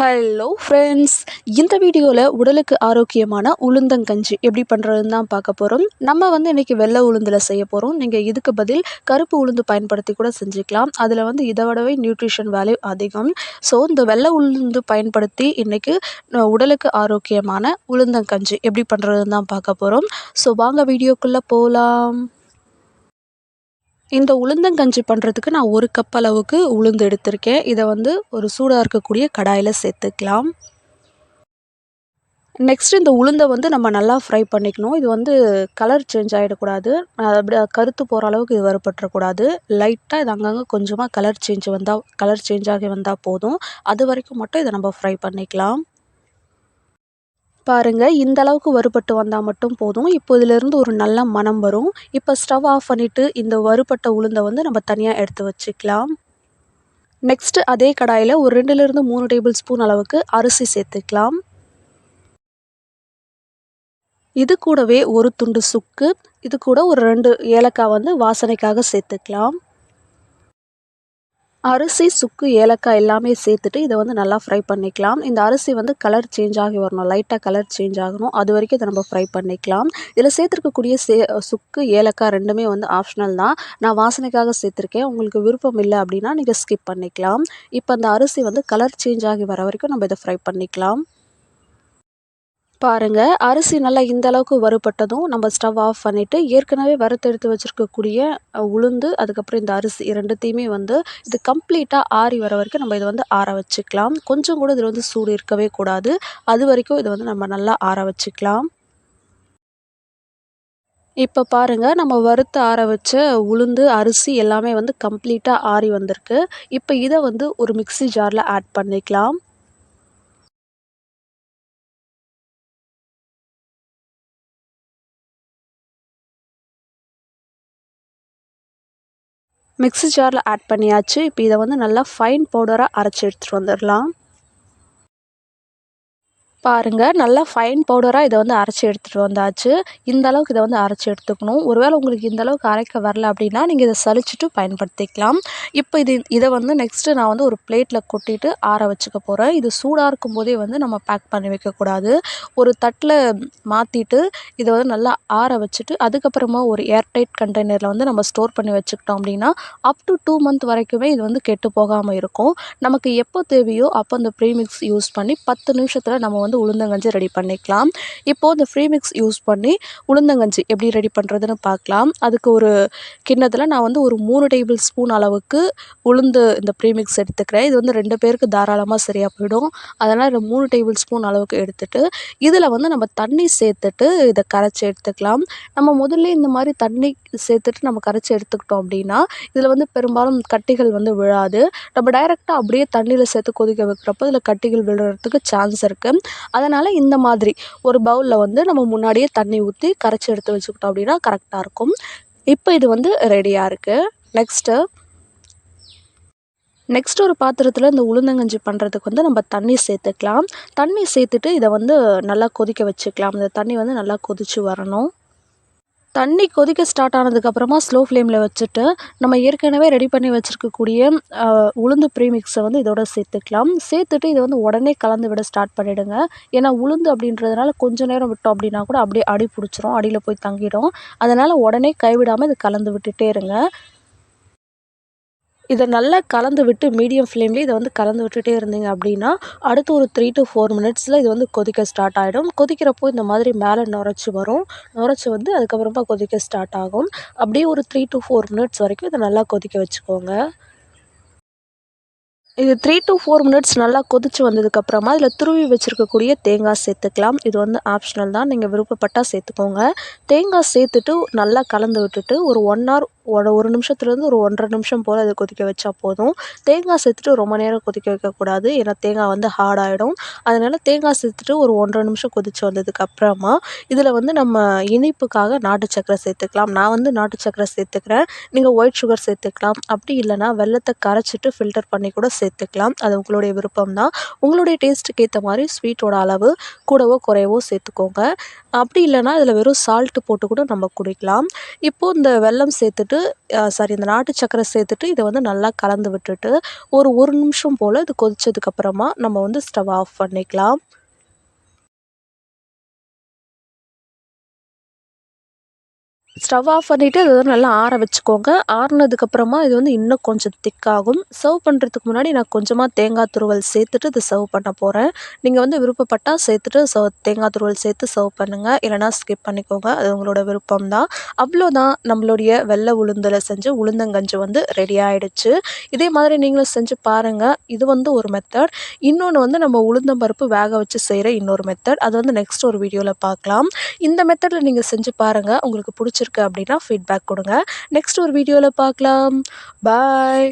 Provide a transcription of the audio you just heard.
Hello friends இந்த வீடியோவில் உடலுக்கு ஆரோக்கியமான உளுந்தங்கஞ்சி எப்படி பண்ணுறதுன்னு தான் பார்க்க போகிறோம் நம்ம வந்து இன்றைக்கி வெள்ளை உளுந்தில் செய்ய போகிறோம் நீங்கள் இதுக்கு பதில் கருப்பு உளுந்து பயன்படுத்தி கூட செஞ்சுக்கலாம். அதில் வந்து இதை விடவே நியூட்ரிஷன் வேல்யூ அதிகம். ஸோ இந்த வெள்ளை உளுந்து பயன்படுத்தி இன்றைக்கி உடலுக்கு ஆரோக்கியமான உளுந்தங்கஞ்சி எப்படி பண்ணுறதுன்னு தான் பார்க்க போகிறோம் ஸோ வாங்க வீடியோக்குள்ளே போகலாம் இந்த உளுந்தங்கஞ்சி பண்ணுறதுக்கு நான் ஒரு கப் அளவுக்கு உளுந்து எடுத்திருக்கேன். இதை வந்து ஒரு சூடாக இருக்கக்கூடிய கடாயில் சேர்த்துக்கலாம். நெக்ஸ்ட் இந்த உளுந்தை வந்து நம்ம நல்லா ஃப்ரை பண்ணிக்கணும். இது வந்து கலர் சேஞ்ச் ஆகிடக்கூடாது அப்படி கருத்து போகிற அளவுக்கு இது வறுபட்டுறக்கூடாது. லைட்டாக இது அங்கங்கே கொஞ்சமாக கலர் சேஞ்ச் வந்தால் கலர் சேஞ்ச் ஆகி வந்தால் போதும். அது வரைக்கும் மட்டும் இதை நம்ம ஃப்ரை பண்ணிக்கலாம். பாருங்கள் இந்த அளவுக்கு வறுபட்டு வந்தால் மட்டும் போதும். இப்போ இதிலேருந்து ஒரு நல்ல மனம் வரும். இப்போ ஸ்டவ் ஆஃப் பண்ணிவிட்டு இந்த வறுபட்ட உளுந்தை வந்து நம்ம தனியாக எடுத்து வச்சுக்கலாம். நெக்ஸ்ட்டு அதே கடாயில் ஒரு ரெண்டுலேருந்து மூணு டேபிள் ஸ்பூன் அளவுக்கு அரிசி சேர்த்துக்கலாம். இது கூடவே ஒரு துண்டு சுக்கு இது கூட ஒரு ரெண்டு ஏலக்காய் வந்து வாசனைக்காக சேர்த்துக்கலாம். அரிசி சுக்கு ஏலக்காய் எல்லாமே சேர்த்துட்டு இதை வந்து நல்லா ஃப்ரை பண்ணிக்கலாம். இந்த அரிசி வந்து கலர் சேஞ்ச் ஆகி வரணும். லைட்டாக கலர் சேஞ்ச் ஆகணும். அது வரைக்கும் இதை நம்ம ஃப்ரை பண்ணிக்கலாம். இதில் சேர்த்துருக்கக்கூடிய சே சுக்கு ஏலக்காய் ரெண்டுமே வந்து ஆப்ஷனல் தான். நான் வாசனைக்காக சேர்த்துருக்கேன். உங்களுக்கு விருப்பம் இல்லை அப்படின்னா நீங்கள் ஸ்கிப் பண்ணிக்கலாம். இப்போ அந்த அரிசி வந்து கலர் சேஞ்ச் ஆகி வர வரைக்கும் நம்ம இதை ஃப்ரை பண்ணிக்கலாம். பாருங்கள் அரிசி நல்லா இந்த அளவுக்கு வறுபட்டதும் நம்ம ஸ்டவ் ஆஃப் பண்ணிவிட்டு ஏற்கனவே வறுத்தெடுத்து வச்சுருக்கக்கூடிய உளுந்து அதுக்கப்புறம் இந்த அரிசி ரெண்டுத்தையுமே வந்து இது கம்ப்ளீட்டாக ஆறி வர வரைக்கும் நம்ம இதை வந்து ஆற வச்சுக்கலாம். கொஞ்சம் கூட இதில் வந்து சூடு இருக்கவே கூடாது. அது வரைக்கும் இதை வந்து நம்ம நல்லா ஆற வச்சுக்கலாம். இப்போ பாருங்கள் நம்ம வறுத்து ஆற வச்ச உளுந்து அரிசி எல்லாமே வந்து கம்ப்ளீட்டாக ஆறி வந்திருக்கு. இப்போ இதை வந்து ஒரு மிக்சி ஜாரில் ஆட் பண்ணிக்கலாம். மிக்ஸி ஜாரில் ஆட் பண்ணியாச்சு. இப்போ இதை வந்து நல்லா ஃபைன் பவுடராக அரைச்சி எடுத்துகிட்டு வந்துடலாம். பாருங்கள் நல்லா ஃபைன் பவுடராக இதை வந்து அரைச்சி எடுத்துகிட்டு வந்தாச்சு. இந்த அளவுக்கு இதை வந்து அரைச்சி எடுத்துக்கணும். ஒருவேளை உங்களுக்கு இந்த அளவுக்கு அரைக்க வரல அப்படின்னா நீங்கள் இதை சலிச்சுட்டு பயன்படுத்திக்கலாம். இப்போ இது இதை வந்து நெக்ஸ்ட்டு நான் வந்து ஒரு பிளேட்டில் கொட்டிட்டு ஆற வச்சுக்க போகிறேன் இது சூடாக இருக்கும் போதே வந்து நம்ம பேக் பண்ணி வைக்கக்கூடாது ஒரு தட்டில் மாற்றிட்டு இதை வந்து நல்லா ஆற வச்சுட்டு அதுக்கப்புறமா ஒரு ஏர்டைட் கண்டெய்னரில் வந்து நம்ம ஸ்டோர் பண்ணி வச்சுக்கிட்டோம் அப்படின்னா அப் டு டூ மந்த் வரைக்குமே இது வந்து கெட்டு போகாமல் இருக்கும். நமக்கு எப்போ தேவையோ அப்போ அந்த ப்ரீமிக்ஸ் யூஸ் பண்ணி பத்து நிமிஷத்தில் நம்ம வந்து வந்து உளுந்தங்கஞ்சி ரெடி பண்ணிக்கலாம். இப்போது இந்த ஃப்ரீ மிக்ஸ் யூஸ் பண்ணி உளுந்தங்கஞ்சி எப்படி ரெடி பண்ணுறதுன்னு பார்க்கலாம். அதுக்கு ஒரு கிண்ணத்தில் நான் வந்து ஒரு மூணு டேபிள் ஸ்பூன் அளவுக்கு உளுந்து இந்த ப்ரீமிக்ஸ் எடுத்துக்கிறேன். இது வந்து ரெண்டு பேருக்கு தாராளமாக சரியாக போயிடும். அதனால் இதில் மூணு டேபிள் ஸ்பூன் அளவுக்கு எடுத்துகிட்டு இதில் வந்து நம்ம தண்ணி சேர்த்துட்டு இதை கரைச்சி எடுத்துக்கலாம். நம்ம முதல்ல இந்த மாதிரி தண்ணி சேர்த்துட்டு நம்ம கரைச்சி எடுத்துக்கிட்டோம் அப்படின்னா இதில் வந்து பெரும்பாலும் கட்டிகள் வந்து விழாது. நம்ம டைரெக்டாக அப்படியே தண்ணியில் சேர்த்து கொதிக்க வைக்கிறப்போ இதில் கட்டிகள் விழுறதுக்கு சான்ஸ் இருக்குது அதனால் இந்த மாதிரி ஒரு பவுலில் வந்து நம்ம முன்னாடியே தண்ணி ஊற்றி கரைச்சி எடுத்து வச்சுக்கிட்டோம் அப்படின்னா கரெக்டாக இருக்கும். இப்போ இது வந்து ரெடியாக இருக்குது நெக்ஸ்ட்டு நெக்ஸ்ட் ஒரு பாத்திரத்தில் இந்த உளுந்தங்கஞ்சி பண்ணுறதுக்கு வந்து நம்ம தண்ணி சேர்த்துக்கலாம். தண்ணி சேர்த்துட்டு இதை வந்து நல்லா கொதிக்க வச்சுக்கலாம். இந்த தண்ணி வந்து நல்லா கொதித்து வரணும். தண்ணி கொதிக்க ஸ்டார்ட் ஆனதுக்கப்புறமா ஸ்லோ ஃப்ளேமில் வச்சுட்டு நம்ம ஏற்கனவே ரெடி பண்ணி வச்சுருக்கக்கூடிய உளுந்து ப்ரீமிக்ஸை வந்து இதோட சேர்த்துக்கலாம். சேர்த்துட்டு இதை வந்து உடனே கலந்து விட ஸ்டார்ட் பண்ணிவிடுங்க ஏன்னா உளுந்து அப்படின்றதுனால கொஞ்சம் நேரம் விட்டோம் அப்படின்னா கூட அப்படியே அடி பிடிச்சிரும் அடியில் போய் தங்கிடும். அதனால் உடனே கைவிடாமல் இது கலந்து விட்டுட்டே இருங்க. இதை நல்லா கலந்து விட்டு மீடியம் ஃப்ளேம்லேயே இதை வந்து கலந்து விட்டுட்டே இருந்தீங்க அப்படின்னா அடுத்து ஒரு த்ரீ டு ஃபோர் மினிட்ஸில் இது வந்து கொதிக்க ஸ்டார்ட் ஆகிடும் கொதிக்கிறப்போ இந்த மாதிரி மேலே நுரைச்சி வரும். நுரைச்சி வந்து அதுக்கப்புறமா கொதிக்க ஸ்டார்ட் ஆகும். அப்படியே ஒரு த்ரீ டு ஃபோர் மினிட்ஸ் வரைக்கும் இதை நல்லா கொதிக்க வச்சுக்கோங்க. இது த்ரீ டு ஃபோர் மினிட்ஸ் நல்லா கொதித்து வந்ததுக்கப்புறமா இதில் துருவி வச்சுருக்கக்கூடிய தேங்காய் சேர்த்துக்கலாம். இது வந்து ஆப்ஷனல் தான். நீங்கள் விருப்பப்பட்டால் சேர்த்துக்கோங்க. தேங்காய் சேர்த்துட்டு நல்லா கலந்து விட்டுட்டு ஒரு ஒன் ஹவர் ஒரு ஒரு நிமிஷத்துலேருந்து ஒரு ஒன்றரை நிமிஷம் போல் அதை கொதிக்க வச்சா போதும். தேங்காய் சேர்த்துட்டு ரொம்ப நேரம் கொதிக்க வைக்கக்கூடாது. ஏன்னா தேங்காய் வந்து ஹார்ட் ஆகிடும் அதனால் தேங்காய் சேர்த்துட்டு ஒரு ஒன்றரை நிமிஷம் கொதித்து வந்ததுக்கப்புறமா இதில் வந்து நம்ம இனிப்புக்காக நாட்டு சக்கரை சேர்த்துக்கலாம். நான் வந்து நாட்டு சக்கரை சேர்த்துக்கிறேன். நீங்கள் ஒயிட் சுகர் சேர்த்துக்கலாம். அப்படி இல்லைனா வெள்ளத்தை கரைச்சிட்டு ஃபில்டர் பண்ணி கூட சேர்த்து சேர்த்துக்கலாம். அது உங்களுடைய விருப்பம் தான் உங்களுடைய டேஸ்ட்டுக்கு ஏற்ற மாதிரி ஸ்வீட்டோட அளவு கூடவோ குறையவோ சேர்த்துக்கோங்க. அப்படி இல்லைன்னா இதில் வெறும் சால்ட்டு போட்டு கூட நம்ம குடிக்கலாம். இப்போது இந்த வெல்லம் சேர்த்துட்டு சாரி இந்த நாட்டு சக்கரை சேர்த்துட்டு இதை வந்து நல்லா கலந்து விட்டுட்டு ஒரு ஒரு நிமிஷம் போல் இது கொதிச்சதுக்கப்புறமா நம்ம வந்து ஸ்டவ் ஆஃப் பண்ணிக்கலாம். ஸ்டவ் ஆஃப் பண்ணிவிட்டு இது வந்து நல்லா ஆற வச்சுக்கோங்க. ஆறுனதுக்கப்புறமா இது வந்து இன்னும் கொஞ்சம் திக்காகும். சர்வ் பண்ணுறதுக்கு முன்னாடி நான் கொஞ்சமாக தேங்காய் துருவல் சேர்த்துட்டு இது சர்வ் பண்ண போகிறேன் நீங்கள் வந்து விருப்பப்பட்டால் சேர்த்துட்டு சர்வ் தேங்காய் துருவல் சேர்த்து சர்வ் பண்ணுங்கள் இல்லைனா ஸ்கிப் பண்ணிக்கோங்க. அது உங்களோட விருப்பம் தான் அவ்வளோதான் நம்மளுடைய வெள்ளை உளுந்தில் செஞ்சு உளுந்தங்கஞ்சி வந்து ரெடி ஆகிடுச்சு இதே மாதிரி நீங்களும் செஞ்சு பாருங்கள் இது வந்து ஒரு மெத்தட் இன்னொன்று வந்து நம்ம உளுந்தம்பருப்பு வேக வச்சு செய்கிற இன்னொரு மெத்தட் அது வந்து நெக்ஸ்ட் ஒரு வீடியோவில் பார்க்கலாம் இந்த மெத்தடில் நீங்கள் செஞ்சு பாருங்கள் உங்களுக்கு பிடிச்சிருக்கு பிடிச்சிருக்கு அப்படின்னா ஃபீட்பேக் கொடுங்க. நெக்ஸ்ட் ஒரு வீடியோவில் பார்க்கலாம். பாய்